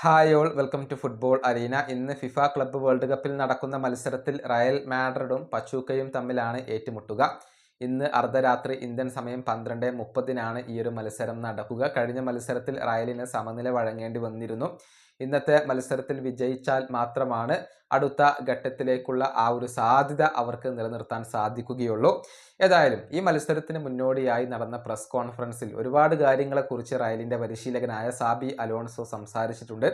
Hi all welcome to football arena. ഇന്ന് FIFA club world കപ്പിൽ നടക്കുന്ന മത്സരത്തിൽ റയൽ മാഡ്രിഡും പച്ചൂക്കയും തമ്മിലാണ് ഏറ്റുമുട്ടുക. ഇന്ന് അർദ്ധരാത്രി ഇന്ത്യൻ സമയം പന്ത്രണ്ട് മുപ്പതിനാണ് ഈ ഒരു മത്സരം നടക്കുക. കഴിഞ്ഞ മത്സരത്തിൽ റയലിന് സമനില വഴങ്ങേണ്ടി വന്നിരുന്നു. ഇന്നത്തെ മത്സരത്തിൽ വിജയിച്ചാൽ മാത്രമാണ് അടുത്ത ഘട്ടത്തിലേക്കുള്ള ആ ഒരു സാധ്യത അവർക്ക് നിലനിർത്താൻ സാധിക്കുകയുള്ളൂ. ഏതായാലും ഈ മത്സരത്തിന് മുന്നോടിയായി നടന്ന പ്രസ് കോൺഫറൻസിൽ ഒരുപാട് കാര്യങ്ങളെക്കുറിച്ച് റയലിന്റെ പരിശീലകനായ സാബി അലോൺസോ സംസാരിച്ചിട്ടുണ്ട്.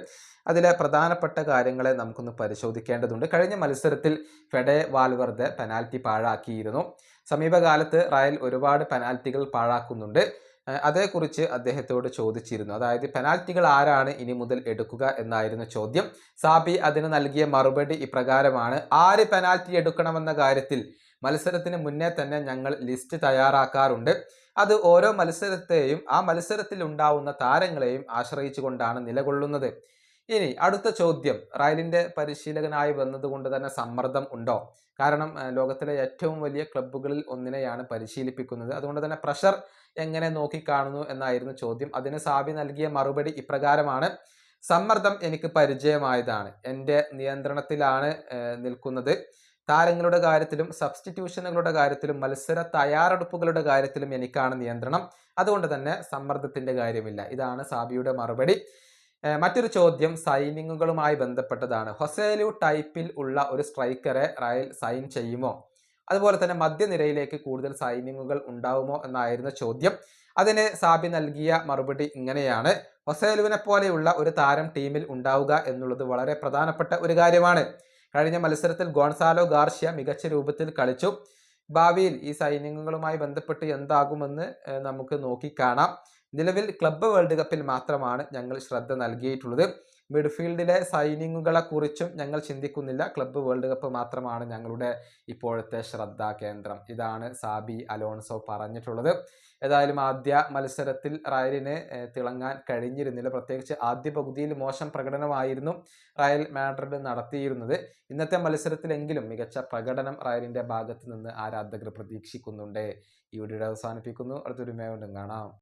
അതിലെ പ്രധാനപ്പെട്ട കാര്യങ്ങളെ നമുക്കൊന്ന് പരിശോധിക്കേണ്ടതുണ്ട്. കഴിഞ്ഞ മത്സരത്തിൽ ഫെഡേ വാൽവർദ്ധ പെനാൽറ്റി പാഴാക്കിയിരുന്നു. സമീപകാലത്ത് റയൽ ഒരുപാട് പെനാൽറ്റികൾ പാഴാക്കുന്നുണ്ട്. അതേക്കുറിച്ച് അദ്ദേഹത്തോട് ചോദിച്ചിരുന്നു. അതായത് പെനാൽറ്റികൾ ആരാണ് ഇനി മുതൽ എടുക്കുക? എന്നായിരുന്നു ചോദ്യം. സാബി അതിന് നൽകിയ മറുപടി ഇപ്രകാരമാണ് ആര് പെനാൽറ്റി എടുക്കണമെന്ന കാര്യത്തിൽ മത്സരത്തിന് മുന്നേ തന്നെ ഞങ്ങൾ ലിസ്റ്റ് തയ്യാറാക്കാറുണ്ട്. അത് ഓരോ മത്സരത്തെയും ആ മത്സരത്തിൽ ഉണ്ടാവുന്ന താരങ്ങളെയും ആശ്രയിച്ചുകൊണ്ടാണ് നിലകൊള്ളുന്നത്. ഇനി അടുത്ത ചോദ്യം. റയലിന്റെ പരിശീലകനായി വന്നതുകൊണ്ട് തന്നെ സമ്മർദ്ദം ഉണ്ടോ? കാരണം ലോകത്തിലെ ഏറ്റവും വലിയ ക്ലബ്ബുകളിൽ ഒന്നിനെയാണ് പരിശീലിപ്പിക്കുന്നത്. അതുകൊണ്ട് തന്നെ പ്രഷർ എങ്ങനെ നോക്കിക്കാണുന്നു എന്നായിരുന്നു ചോദ്യം. അതിന് സാബി നൽകിയ മറുപടി ഇപ്രകാരമാണ്. സമ്മർദ്ദം എനിക്ക് പരിചയമായതാണ്. എന്റെ നിയന്ത്രണത്തിലാണ് നിൽക്കുന്നത്. താരങ്ങളുടെ കാര്യത്തിലും സബ്സ്റ്റിറ്റ്യൂഷനുകളുടെ കാര്യത്തിലും മത്സര തയ്യാറെടുപ്പുകളുടെ കാര്യത്തിലും എനിക്കാണ് നിയന്ത്രണം. അതുകൊണ്ട് തന്നെ സമ്മർദ്ദത്തിന്റെ കാര്യമില്ല. ഇതാണ് സാബിയുടെ മറുപടി. മറ്റൊരു ചോദ്യം സൈനിങ്ങുകളുമായി ബന്ധപ്പെട്ടതാണ്. ഹൊസേലു ടൈപ്പിൽ ഉള്ള ഒരു സ്ട്രൈക്കറെ റയൽ സൈൻ ചെയ്യുമോ? അതുപോലെ തന്നെ മധ്യനിരയിലേക്ക് കൂടുതൽ സൈനിങ്ങുകൾ ഉണ്ടാവുമോ എന്നായിരുന്നു ചോദ്യം. അതിന് സാബി നൽകിയ മറുപടി ഇങ്ങനെയാണ്. ഹൊസേലുവിനെ പോലെയുള്ള ഒരു താരം ടീമിൽ ഉണ്ടാവുക എന്നുള്ളത് വളരെ പ്രധാനപ്പെട്ട ഒരു കാര്യമാണ്. കഴിഞ്ഞ മത്സരത്തിൽ ഗോൺസാലോ ഗാർഷ്യ മികച്ച രൂപത്തിൽ കളിച്ചു. ഭാവിയിൽ ഈ സൈനികങ്ങളുമായി ബന്ധപ്പെട്ട് എന്താകുമെന്ന് നമുക്ക് നോക്കിക്കാണാം നിലവിൽ ക്ലബ്ബ് വേൾഡ് കപ്പിൽ മാത്രമാണ് ഞങ്ങൾ ശ്രദ്ധ നൽകിയിട്ടുള്ളത്. മിഡ്ഫീൽഡിലെ സൈനിങ്ങുകളെ കുറിച്ചും ഞങ്ങൾ ചിന്തിക്കുന്നില്ല. ക്ലബ്ബ് വേൾഡ് കപ്പ് മാത്രമാണ് ഞങ്ങളുടെ ഇപ്പോഴത്തെ ശ്രദ്ധാ കേന്ദ്രം. ഇതാണ് സാബി അലോൺസോ പറഞ്ഞിട്ടുള്ളത്. ഏതായാലും ആദ്യ മത്സരത്തിൽ റയലിന് തിളങ്ങാൻ കഴിഞ്ഞിരുന്നില്ല. പ്രത്യേകിച്ച് ആദ്യ പകുതിയിൽ മോശം പ്രകടനമായിരുന്നു റയൽ മാഡ്രിഡ് നടത്തിയിരുന്നത്. ഇന്നത്തെ മത്സരത്തിലെങ്കിലും മികച്ച പ്രകടനം റയലിന്റെ ഭാഗത്ത് നിന്ന് ആരാധകർ പ്രതീക്ഷിക്കുന്നുണ്ട്. ഈ വീഡിയോ അവസാനിപ്പിക്കുന്നു. അടുത്തൊരു മേ കാണാം.